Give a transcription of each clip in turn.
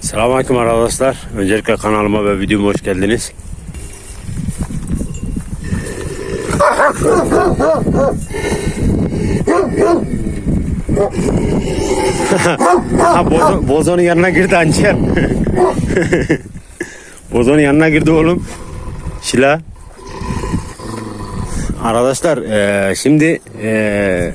Selamünaleyküm arkadaşlar. Öncelikle kanalıma ve videoma hoş geldiniz. ha, bozo, bozonun yanına girdi Ancer. bozonun yanına girdi oğlum. Şila. Arkadaşlar eee, şimdi eee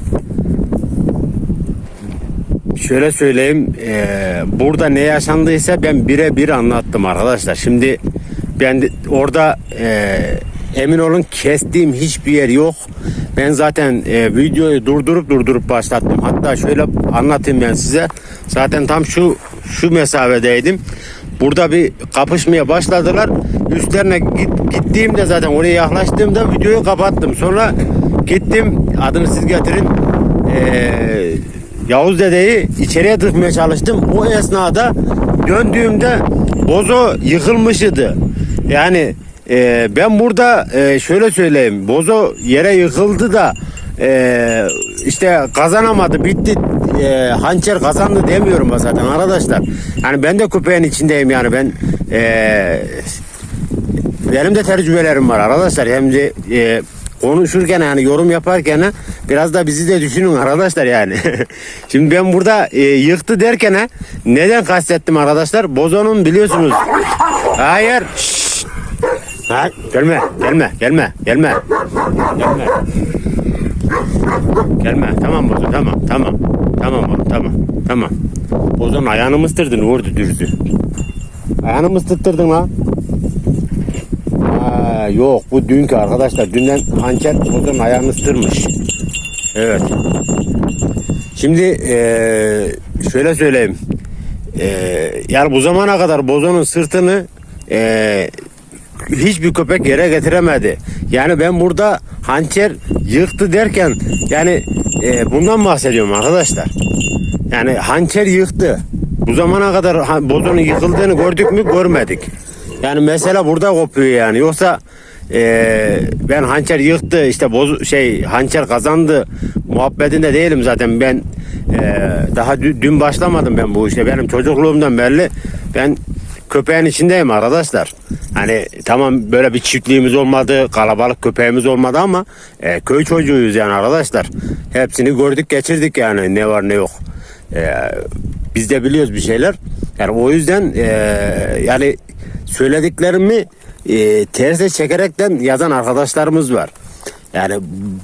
Şöyle söyleyeyim, eee, burada ne yaşandıysa ben birebir anlattım arkadaşlar. Şimdi ben de- orada eee, emin olun kestiğim hiçbir yer yok. Ben zaten eee, videoyu durdurup durdurup başlattım. Hatta şöyle anlatayım ben size. Zaten tam şu şu mesafedeydim. Burada bir kapışmaya başladılar. Üstlerine git, gittiğimde zaten oraya yaklaştığımda videoyu kapattım. Sonra gittim adını siz getirin. Eee Yavuz dedeyi içeriye tıkmaya çalıştım. O esnada döndüğümde bozo yıkılmış idi. Yani e, ben burada e, şöyle söyleyeyim. Bozo yere yıkıldı da e, işte kazanamadı bitti. E, hançer kazandı demiyorum zaten arkadaşlar. Yani ben de köpeğin içindeyim yani ben e, benim de tecrübelerim var arkadaşlar. Hem de e, konuşurken yani yorum yaparken biraz da bizi de düşünün arkadaşlar yani. Şimdi ben burada e, yıktı derken neden kastettim arkadaşlar? Bozonun biliyorsunuz. Hayır. Şşt. Ha, gelme, gelme, gelme, gelme. Gelme. Gelme. Tamam Bozon, tamam, tamam. Tamam oğlum, tamam. Tamam. Bozon ayağını mı ısırdın, vurdu dürdü. Ayağını mı ısırttırdın lan? Yok bu dünkü arkadaşlar. Dünden hançer bozun ayağını ısırmış. Evet. Şimdi eee, şöyle söyleyeyim. Eee, yani bu zamana kadar bozonun sırtını eee, hiçbir köpek yere getiremedi. Yani ben burada hançer yıktı derken yani eee, bundan bahsediyorum arkadaşlar. Yani hançer yıktı. Bu zamana kadar bozonun yıkıldığını gördük mü görmedik. Yani mesela burada kopuyor yani. Yoksa eee, ben hançer yıktı işte boz şey hançer kazandı muhabbetinde değilim zaten ben eee, daha dü- dün başlamadım ben bu işe benim çocukluğumdan belli ben köpeğin içindeyim arkadaşlar. Hani tamam böyle bir çiftliğimiz olmadı, kalabalık köpeğimiz olmadı ama eee, köy çocuğuyuz yani arkadaşlar. Hepsini gördük geçirdik yani ne var ne yok. Eee, biz de biliyoruz bir şeyler. Yani o yüzden eee, yani söylediklerimi eee terse çekerekten yazan arkadaşlarımız var. Yani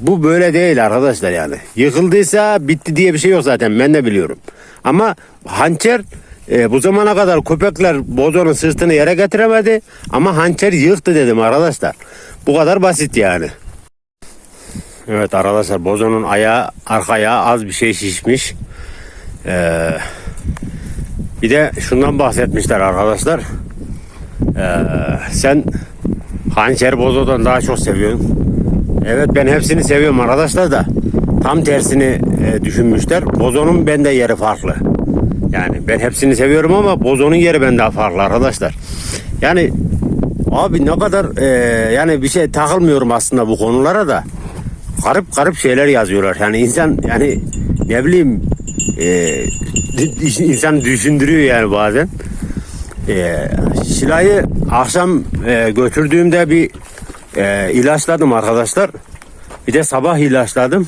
bu böyle değil arkadaşlar yani. Yıkıldıysa bitti diye bir şey yok zaten ben de biliyorum. Ama hançer e, bu zamana kadar köpekler bozonun sırtını yere getiremedi ama hançer yıktı dedim arkadaşlar. Bu kadar basit yani. Evet arkadaşlar bozonun ayağı arka ayağı az bir şey şişmiş. Ee, bir de şundan bahsetmişler arkadaşlar. Ee, sen hançer bozodan daha çok seviyorsun. Evet ben hepsini seviyorum arkadaşlar da tam tersini e, düşünmüşler. Bozonun bende yeri farklı. Yani ben hepsini seviyorum ama bozonun yeri bende farklı arkadaşlar. Yani abi ne kadar e, yani bir şey takılmıyorum aslında bu konulara da. Garip garip şeyler yazıyorlar. Yani insan yani ne bileyim e, insan düşündürüyor yani bazen. E, Şilay'ı akşam e, götürdüğümde bir e, ilaçladım arkadaşlar. Bir de sabah ilaçladım.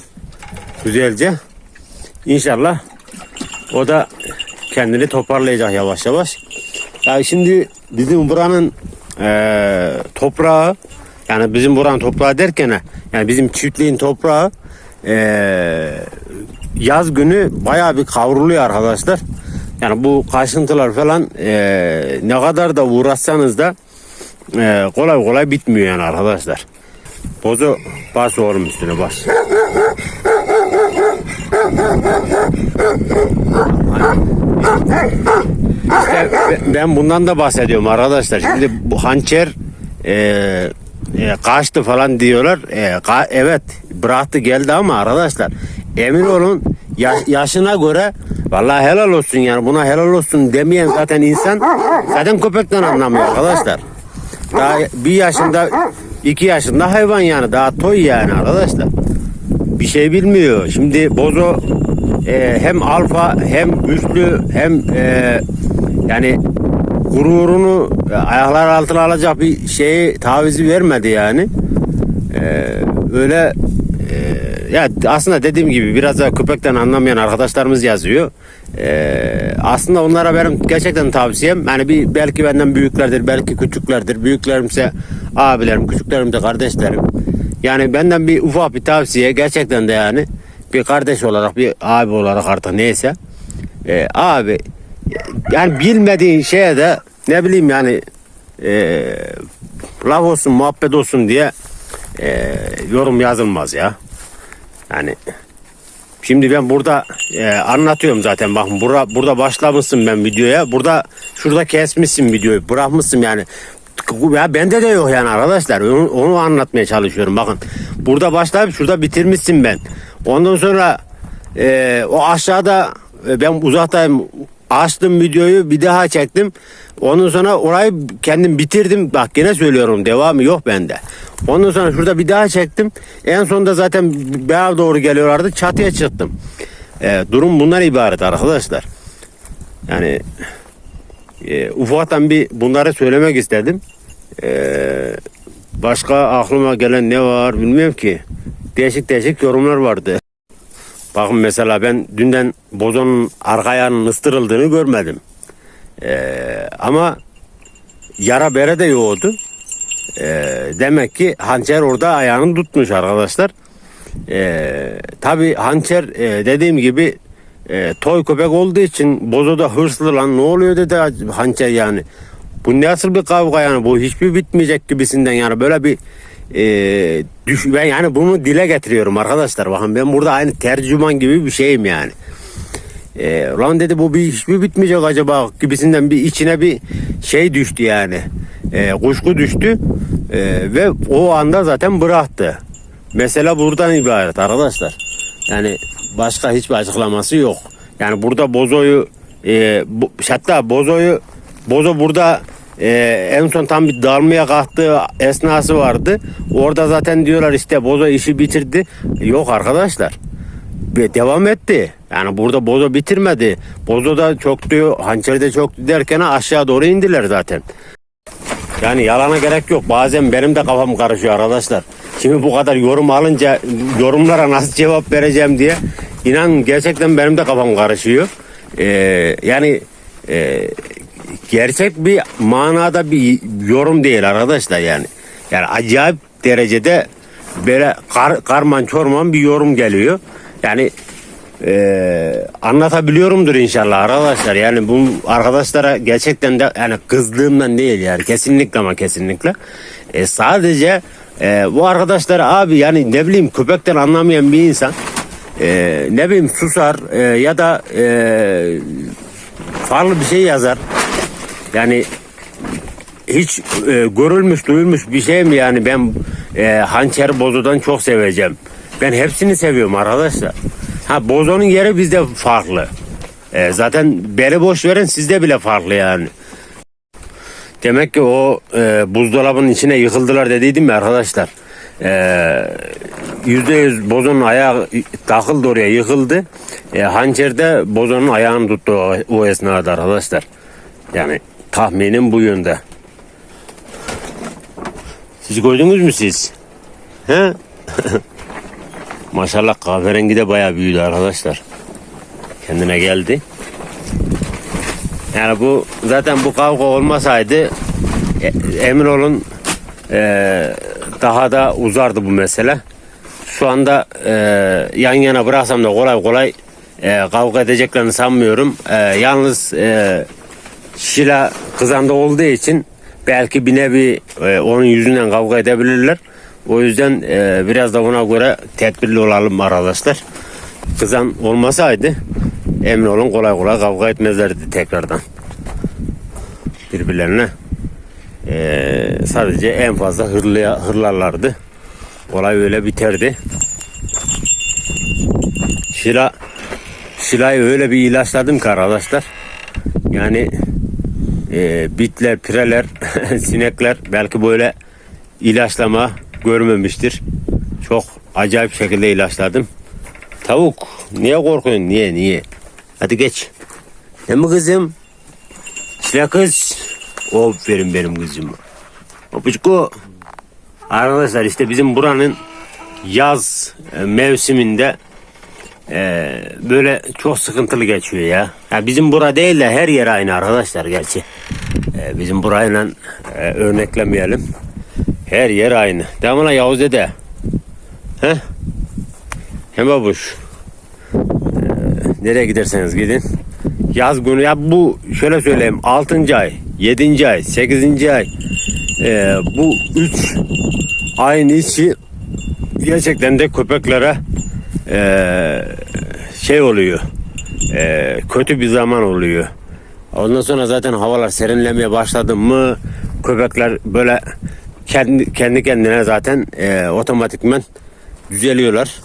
Güzelce. İnşallah o da kendini toparlayacak yavaş yavaş. Ya şimdi bizim buranın e, toprağı yani bizim buranın toprağı derken yani bizim çiftliğin toprağı e, yaz günü bayağı bir kavruluyor arkadaşlar. Yani bu kaşıntılar falan e, ne kadar da uğraşsanız da e, kolay kolay bitmiyor yani arkadaşlar. Bozu bas oğlum üstüne bas. İşte be- ben bundan da bahsediyorum arkadaşlar. Şimdi bu hançer e, e, kaçtı falan diyorlar. E, ka- evet bıraktı geldi ama arkadaşlar emin olun ya- yaşına göre vallahi helal olsun yani buna helal olsun demeyen zaten insan zaten köpekten anlamıyor arkadaşlar. Daha bir yaşında iki yaşında hayvan yani daha toy yani arkadaşlar. Bir şey bilmiyor. Şimdi bozo e, hem alfa hem güçlü hem e, yani gururunu e, ayaklar altına alacak bir şeyi tavizi vermedi yani. Ee, öyle e, ya aslında dediğim gibi biraz da köpekten anlamayan arkadaşlarımız yazıyor. Ee, aslında onlara benim gerçekten tavsiyem yani bir belki benden büyüklerdir, belki küçüklerdir. Büyüklerimse abilerim, küçüklerim de kardeşlerim. Yani benden bir ufak bir tavsiye gerçekten de yani bir kardeş olarak, bir abi olarak artık neyse. Ee, abi yani bilmediğin şeye de ne bileyim yani e, laf olsun muhabbet olsun diye e, yorum yazılmaz ya. Yani şimdi ben burada e, anlatıyorum zaten. Bakın burada, burada başlamışsın ben videoya. Burada şurada kesmişsin videoyu bırakmışsın yani. Ya bende de yok yani arkadaşlar. Onu, onu anlatmaya çalışıyorum. Bakın burada başlayıp şurada bitirmişsin ben. Ondan sonra e, o aşağıda e, ben uzaktayım açtım videoyu bir daha çektim ondan sonra orayı kendim bitirdim bak gene söylüyorum devamı yok bende ondan sonra şurada bir daha çektim en sonunda zaten bana doğru geliyorlardı çatıya çıktım e, durum bundan ibaret arkadaşlar yani e, ufaktan bir bunları söylemek istedim. E, başka aklıma gelen ne var bilmiyorum ki. Değişik değişik yorumlar vardı. Bakın mesela ben dünden bozonun arka ayağının ıstırıldığını görmedim. E, ama yara bere de yoğdu. E, demek ki hançer orada ayağını tutmuş arkadaşlar. E, Tabi hançer e, dediğim gibi e, toy köpek olduğu için bozoda hırslı lan ne oluyor dedi hançer yani. Bu nasıl bir kavga yani bu hiçbir bitmeyecek gibisinden yani böyle bir e, düş ben yani bunu dile getiriyorum arkadaşlar bakın ben burada aynı tercüman gibi bir şeyim yani. E, lan dedi bu bir hiçbir bitmeyecek acaba gibisinden bir içine bir şey düştü yani. E, kuşku düştü E, ve o anda zaten bıraktı. Mesela buradan ibaret arkadaşlar. Yani başka hiçbir açıklaması yok. Yani burada bozoyu e, bu, hatta bozoyu bozo burada e, en son tam bir dalmaya kalktığı esnası vardı. Orada zaten diyorlar işte bozo işi bitirdi. Yok arkadaşlar. Devam etti. Yani burada bozo bitirmedi. Bozo da diyor, hançeri de çok derken aşağı doğru indiler zaten. Yani yalana gerek yok. Bazen benim de kafam karışıyor arkadaşlar. Şimdi bu kadar yorum alınca yorumlara nasıl cevap vereceğim diye inan gerçekten benim de kafam karışıyor. Ee, yani e, gerçek bir manada bir yorum değil arkadaşlar yani. Yani acayip derecede böyle kar, karman çorman bir yorum geliyor. Yani e, anlatabiliyorumdur inşallah arkadaşlar. Yani bu arkadaşlara gerçekten de yani kızdığımdan değil yani kesinlikle ama kesinlikle. E, sadece e, bu arkadaşlar abi yani ne bileyim köpekten anlamayan bir insan e, ne bileyim susar e, ya da e, farklı bir şey yazar. Yani hiç e, görülmüş duyulmuş bir şey mi yani ben e, hançer bozodan çok seveceğim. Ben hepsini seviyorum arkadaşlar. Ha bozonun yeri bizde farklı. E, zaten beni boş verin sizde bile farklı yani. Demek ki o e, buzdolabının içine yıkıldılar dediydim ya arkadaşlar. E, Yüzde yüz bozonun ayağı takıldı oraya yıkıldı. E, hançerde bozonun ayağını tuttu o, o esnada arkadaşlar. Yani tahminim bu yönde. Siz gördünüz mü siz? He? Maşallah kahverengi de bayağı büyüdü arkadaşlar. Kendine geldi. Yani bu zaten bu kavga olmasaydı e, emin olun e, daha da uzardı bu mesele. Şu anda e, yan yana bıraksam da kolay kolay e, kavga edeceklerini sanmıyorum. E, yalnız e, Şila kızanda olduğu için belki bir nevi e, onun yüzünden kavga edebilirler. O yüzden e, biraz da buna göre tedbirli olalım arkadaşlar. Kızan olmasaydı emin olun kolay kolay kavga etmezlerdi tekrardan. Birbirlerine. E, sadece en fazla hırlıya, hırlarlardı. Olay öyle biterdi. Şila Şila'yı öyle bir ilaçladım ki arkadaşlar. Yani e, bitler, pireler, sinekler belki böyle ilaçlama görmemiştir. Çok acayip şekilde ilaçladım. Tavuk niye korkuyorsun? Niye niye? Hadi geç. Ne mi kızım? Şila kız. Aferin benim kızım. Papuçko. Arkadaşlar işte bizim buranın yaz mevsiminde e, böyle çok sıkıntılı geçiyor ya. ya. Bizim bura değil de her yer aynı arkadaşlar gerçi. E, bizim burayla e, örneklemeyelim. Her yer aynı. Devam lan Yavuz dede. He? Hem babuş. E, nereye giderseniz gidin. Yaz günü ya bu şöyle söyleyeyim 6. ay, 7. ay, 8. ay e, bu 3 ayın içi gerçekten de köpeklere e, şey oluyor. e, kötü bir zaman oluyor. Ondan sonra zaten havalar serinlemeye başladı mı köpekler böyle kendi kendi kendine zaten e, otomatikmen düzeliyorlar.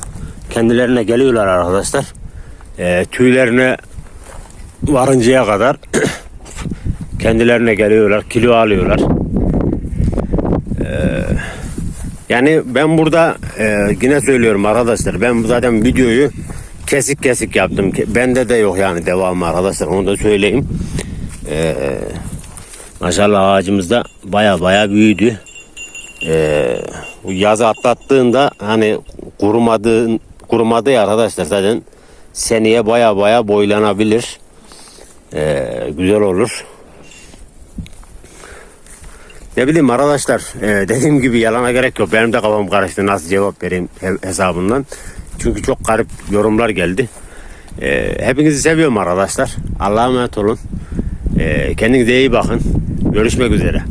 Kendilerine geliyorlar arkadaşlar. E, tüylerine varıncaya kadar kendilerine geliyorlar, kilo alıyorlar. Yani ben burada e, yine söylüyorum arkadaşlar. Ben zaten videoyu kesik kesik yaptım. Bende de yok yani devamı arkadaşlar. Onu da söyleyeyim. E, maşallah ağacımız da baya baya büyüdü. E, bu yazı atlattığında hani kurumadığı kurumadı ya arkadaşlar zaten seneye baya baya boylanabilir. E, güzel olur. Ne bileyim arkadaşlar e, dediğim gibi yalana gerek yok. Benim de kafam karıştı nasıl cevap vereyim he- hesabından. Çünkü çok garip yorumlar geldi. E, hepinizi seviyorum arkadaşlar. Allah'a emanet olun. E, kendinize iyi bakın. Görüşmek üzere.